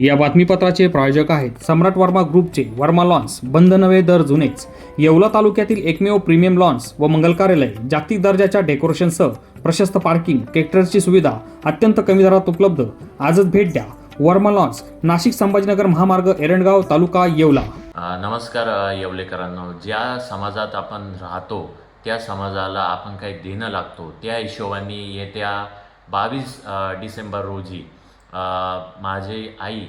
या बातमीपत्राचे प्रायोजक आहेत सम्राट वर्मा ग्रुपचे वर्मा लॉन्स बंद नवे दर जुनेच. येवला तालुक्यातील एकमेव प्रीमियम लॉन्स व मंगल कार्यालय जागतिक दर्जाच्या डेकोरेशनसह प्रशस्त पार्किंग ट्रॅक्टरची सुविधा अत्यंत कमी दरात उपलब्ध. आजच भेट द्या. वर्मा लॉन्स नाशिक संभाजीनगर महामार्ग एरणगाव तालुका येवला. नमस्कार येवलेकरांनो. ज्या समाजात आपण राहतो त्या समाजाला आपण काही देणं लागतो त्या हिशोबाने येत्या बावीस डिसेंबर रोजी माझे आई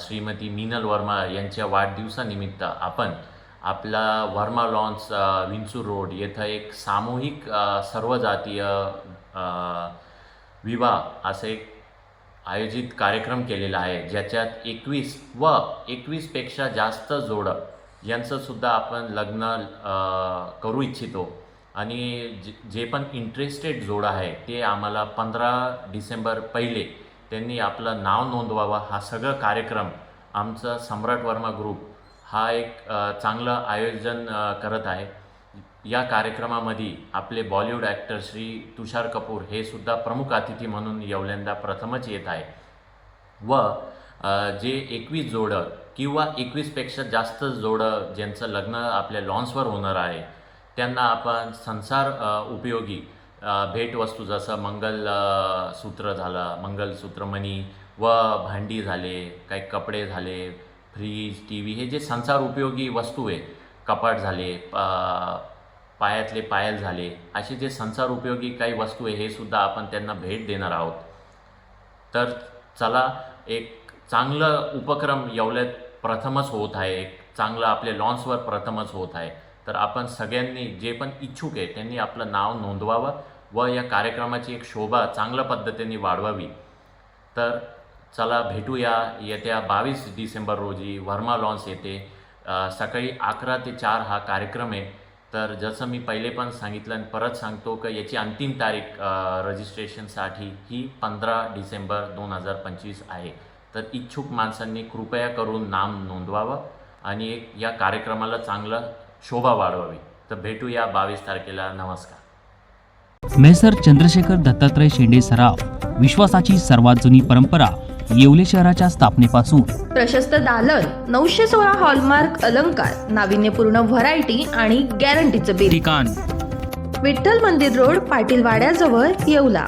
श्रीमती मीनल वर्मा यांच्या वाढदिवसानिमित्त आपण आपला वर्मा लॉन्स विंचूर रोड येथं एक सामूहिक सर्वजातीय सर्व जातीय विवाह असे एक आयोजित कार्यक्रम केलेला आहे ज्याच्यात एकवीस व एकवीसपेक्षा जास्त जोडं यांचंसुद्धा आपण लग्न करू इच्छितो. आणि जे जे पण इंटरेस्टेड जोडं आहे ते आम्हाला पंधरा डिसेंबर पहिले त्यांनी आपलं नाव नोंदवावं. हा सगळं कार्यक्रम आमचं सम्राट वर्मा ग्रुप हा एक चांगलं आयोजन करत आहे. या कार्यक्रमामध्ये आपले बॉलिवूड ॲक्टर श्री तुषार कपूर हे सुद्धा प्रमुख अतिथी म्हणून येवल्यांदा प्रथमच येत आहे. व जे एकवीस जोडं किंवा एकवीसपेक्षा जास्त जोडं ज्यांचं लग्न आपल्या लॉन्सवर होणार आहे त्यांना आपण संसार उपयोगी भेटवस्तू जसं मंगल सूत्र झालं मंगलसूत्रमणी व भांडी झाले काही कपडे झाले फ्रीज टी व्ही हे जे संसार उपयोगी वस्तू आहे कपाट झाले अ, पायातले पायल झाले असे जे संसार उपयोगी काही वस्तू आहे हे सुद्धा आपण त्यांना भेट देणार आहोत. तर चला एक चांगलं उपक्रम येवल्यात प्रथमच होत आहे एक चांगलं आपल्या लॉन्सवर प्रथमच होत आहे. तर आपण सगळ्यांनी जे पण इच्छुक आहे त्यांनी आपलं नाव नोंदवावं व या कार्यक्रमाची एक शोभा चांगल्या पद्धतीने वाढवावी. तर चला भेटूया येत्या बावीस डिसेंबर रोजी वर्मा लॉन्स येथे सकाळी अकरा ते चार हा कार्यक्रम आहे. तर जसं मी पहिले पण सांगितलं आणि परत सांगतो की याची अंतिम तारीख रजिस्ट्रेशनसाठी ही पंधरा डिसेंबर दोन हजार पंचवीस आहे. तर इच्छुक माणसांनी कृपया करून नाम नोंदवावं आणि एक या कार्यक्रमाला चांगलं शोभा वाढवावी. तर भेटूया बावीस तारखेला. नमस्कार. मेसर चंद्रशेखर दत्तात्रय शेंडे सराव विश्वासाची सर्वात जुनी परंपरा येवले शहराच्या स्थापनेपासून. प्रशस्त दालन नऊशे सोळा हॉलमार्क अलंकार नाविन्यपूर्ण व्हरायटी आणि गॅरंटीचं बिल. ठिकाण. विठ्ठल मंदिर रोड पाटील वाड्याजवळ येवला.